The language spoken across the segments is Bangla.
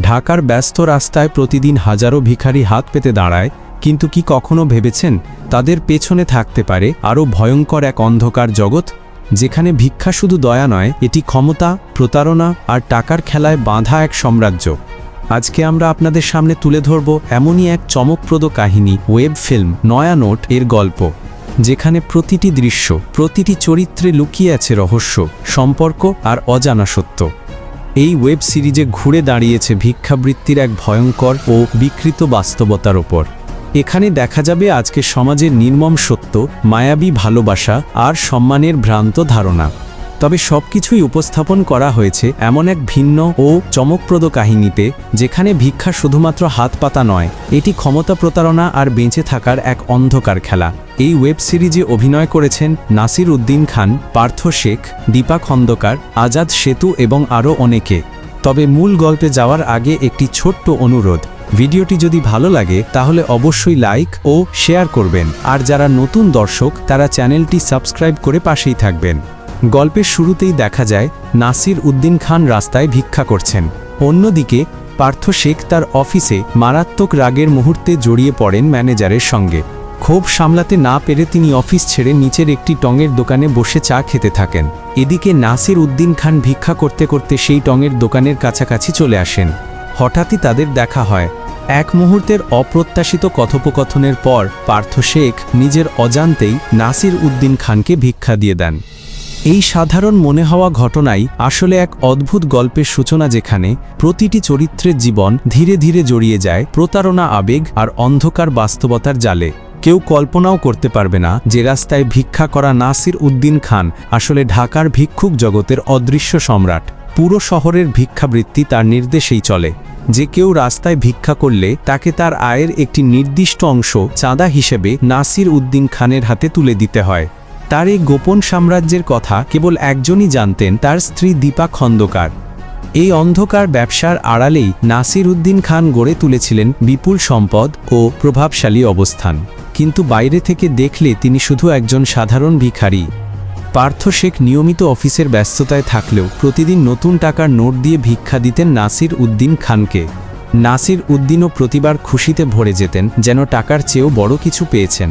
ঢাকার ব্যস্ত রাস্তায় প্রতিদিন হাজারো ভিখারি হাত পেতে দাঁড়ায়, কিন্তু কি কখনো ভেবেছেন তাদের পেছনে থাকতে পারে আরও ভয়ঙ্কর এক অন্ধকার জগৎ? যেখানে ভিক্ষা শুধু দয়া নয়, এটি ক্ষমতা, প্রতারণা আর টাকার খেলায় বাঁধা এক সাম্রাজ্য। আজকে আমরা আপনাদের সামনে তুলে ধরব এমনই এক চমকপ্রদ কাহিনী, ওয়েব ফিল্ম নয়া নোট এর গল্প, যেখানে প্রতিটি দৃশ্য, প্রতিটি চরিত্রে লুকিয়ে আছে রহস্য, সম্পর্ক আর অজানা সত্য। এই ওয়েব সিরিজে ঘুরে দাঁড়িয়েছে ভিক্ষাবৃত্তির এক ভয়ঙ্কর ও বিকৃত বাস্তবতার ওপর। এখানে দেখা যাবে আজকে সমাজের নির্মম সত্য, মায়াবী ভালোবাসা আর সম্মানের ভ্রান্ত ধারণা। তবে সবকিছুই উপস্থাপন করা হয়েছে এমন এক ভিন্ন ও চমকপ্রদ কাহিনীতে, যেখানে ভিক্ষা শুধুমাত্র হাত পাতা নয়, এটি ক্ষমতা প্রতারণা আর বেঁচে থাকার এক অন্ধকার খেলা। এই ওয়েব সিরিজে অভিনয় করেছেন নাসির উদ্দিন খান, পার্থ শেখ, দীপা খন্দকার, আজাদ সেতু এবং আরও অনেকে। তবে মূল গল্পে যাওয়ার আগে একটি ছোট্ট অনুরোধ, ভিডিওটি যদি ভালো লাগে তাহলে অবশ্যই লাইক ও শেয়ার করবেন। আর যারা নতুন দর্শক, তারা চ্যানেলটি সাবস্ক্রাইব করে পাশেই থাকবেন। গল্পের শুরুতেই দেখা যায়, নাসির উদ্দিন খান রাস্তায় ভিক্ষা করছেন। অন্যদিকে, পার্থ শেখ তার অফিসে মারাত্মক রাগের মুহূর্তে জড়িয়ে পড়েন ম্যানেজারের সঙ্গে। ক্ষোভ সামলাতে না পেরে তিনি অফিস ছেড়ে নিচের একটি টঙের দোকানে বসে চা খেতে থাকেন। এদিকে নাসির উদ্দিন খান ভিক্ষা করতে করতে সেই টঙের দোকানের কাছাকাছি চলে আসেন। হঠাৎই তাদের দেখা হয়। এক মুহূর্তের অপ্রত্যাশিত কথোপকথনের পর পার্থ শেখ নিজের অজান্তেই নাসির উদ্দিন খানকে ভিক্ষা দিয়ে দেন। এই সাধারণ মনে হওয়া ঘটনাই আসলে এক অদ্ভুত গল্পের সূচনা যেখানে প্রতিটি চরিত্রের জীবন ধীরে ধীরে জড়িয়ে যায় প্রতারণা, আবেগ আর অন্ধকার বাস্তবতার জালে। কেউ কল্পনাও করতে পারবে না যে রাস্তায় ভিক্ষা করা নাসির উদ্দিন খান আসলে ঢাকার ভিক্ষুক জগতের অদৃশ্য সম্রাট। পুরো শহরের ভিক্ষাবৃত্তি তার নির্দেশেই চলে। যে কেউ রাস্তায় ভিক্ষা করলে তাকে তার আয়ের একটি নির্দিষ্ট অংশ চাঁদা হিসেবে নাসির উদ্দিন খানের হাতে তুলে দিতে হয়। তার এই গোপন সাম্রাজ্যের কথা কেবল একজনই জানতেন তার স্ত্রী দীপা খন্দকার। এই অন্ধকার ব্যবসার আড়ালেই নাসির উদ্দিন খান গড়ে তুলেছিলেন বিপুল সম্পদ ও প্রভাবশালী অবস্থান। কিন্তু বাইরে থেকে দেখলে তিনি শুধু একজন সাধারণ ভিখারি। পার্থ শেখ নিয়মিত অফিসের ব্যস্ততায় থাকলেও প্রতিদিন নতুন টাকার নোট দিয়ে ভিক্ষা দিতেন নাসির উদ্দিন খানকে। নাসির উদ্দিনও প্রতিবার খুশিতে ভরে যেতেন যেন টাকার চেয়েও বড় কিছু পেয়েছেন।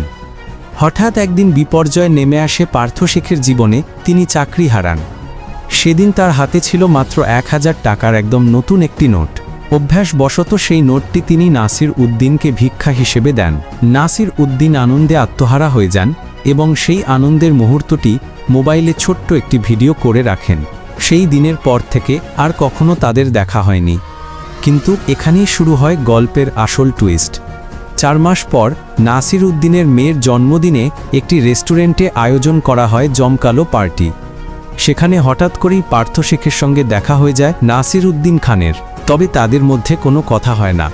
হঠাৎ একদিন বিপর্যয় নেমে আসে পার্থ শেখের জীবনে, তিনি চাকরি হারান। সেদিন তার হাতে ছিল মাত্র এক হাজার টাকার একদম নতুন একটি নোট। অভ্যাসবশত সেই নোটটি তিনি নাসির উদ্দিনকে ভিক্ষা হিসেবে দেন। নাসির উদ্দিন আনন্দে আত্মহারা হয়ে যান এবং সেই আনন্দের মুহূর্তটি মোবাইলে ছোট্ট একটি ভিডিও করে রাখেন। সেই দিনের পর থেকে আর কখনো তাদের দেখা হয়নি। কিন্তু এখানেই শুরু হয় গল্পের আসল টুইস্ট চার মাস পর নাসির উদ্দিনের মেয়ের জন্মদিনে একটি রেস্টুরেন্টে আয়োজন করা হয় জমকালো পার্টি। সেখানে হঠাৎ করেই পার্থ শেখের সঙ্গে দেখা হয়ে যায় নাসির উদ্দিন খানের। তবে তাদের মধ্যে কোনো কথা হয় না।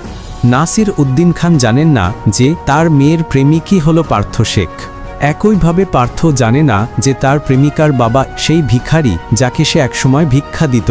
নাসির উদ্দিন খান জানেন না যে তার মেয়ের প্রেমিকই হল পার্থ শেখ। একইভাবে পার্থ জানে না যে তার প্রেমিকার বাবা সেই ভিখারি যাকে সে একসময় ভিক্ষা দিত।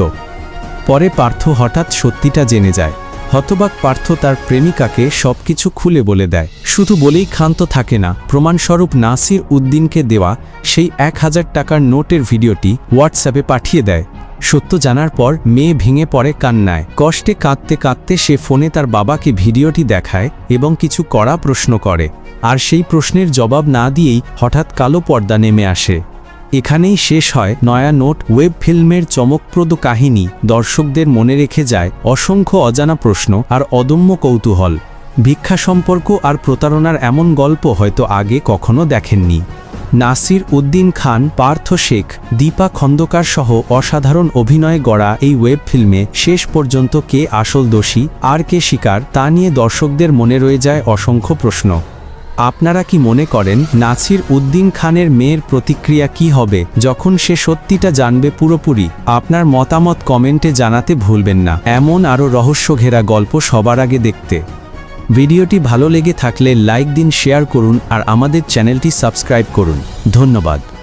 পরে পার্থ হঠাৎ সত্যিটা জেনে যায়। হতবাক পার্থ তার প্রেমিকাকে সবকিছু খুলে বলে দেয়। শুধু বলেই ক্ষান্ত থাকে না, প্রমাণস্বরূপ নাসির উদ্দিনকে দেওয়া সেই এক হাজার টাকার নোটের ভিডিওটি হোয়াটসঅ্যাপে পাঠিয়ে দেয়। সত্য জানার পর মেয়ে ভেঙে পড়ে কান্নায়। কষ্টে কাঁদতে কাঁদতে সে ফোনে তার বাবাকে ভিডিওটি দেখায় এবং কিছু কড়া প্রশ্ন করে। আর সেই প্রশ্নের জবাব না দিয়েই হঠাৎ কালো পর্দা নেমে আসে। এখানেই শেষ হয় নয়া নোট ওয়েব ফিল্মের চমকপ্রদ কাহিনী। দর্শকদের মনে রেখে যায় অসংখ্য অজানা প্রশ্ন আর অদম্য কৌতূহল। ভিক্ষা সম্পর্ক আর প্রতারণার এমন গল্প হয়তো আগে কখনো দেখেননি। নাসির উদ্দিন খান, পার্থ শেখ, দীপা খন্দকার সহ অসাধারণ অভিনয়ে গড়া এই ওয়েব ফিল্মে শেষ পর্যন্ত কে আসল দোষী, আর কে শিকার, তা নিয়ে দর্শকদের মনে রয়ে যায় অসংখ্য প্রশ্ন। আপনারা কি মনে করেন নাসির উদ্দিন খানের মেয়ের প্রতিক্রিয়া কি হবে? যখন সে সত্যিটা জানবে পুরোপুরি, আপনার মতামত কমেন্টে জানাতে ভুলবেন না। এমন আরও রহস্য ঘেরা গল্প সবার আগে দেখতে। ভিডিওটি ভালো লেগে থাকলে লাইক দিন, শেয়ার করুন আর আমাদের চ্যানেলটি সাবস্ক্রাইব করুন। ধন্যবাদ।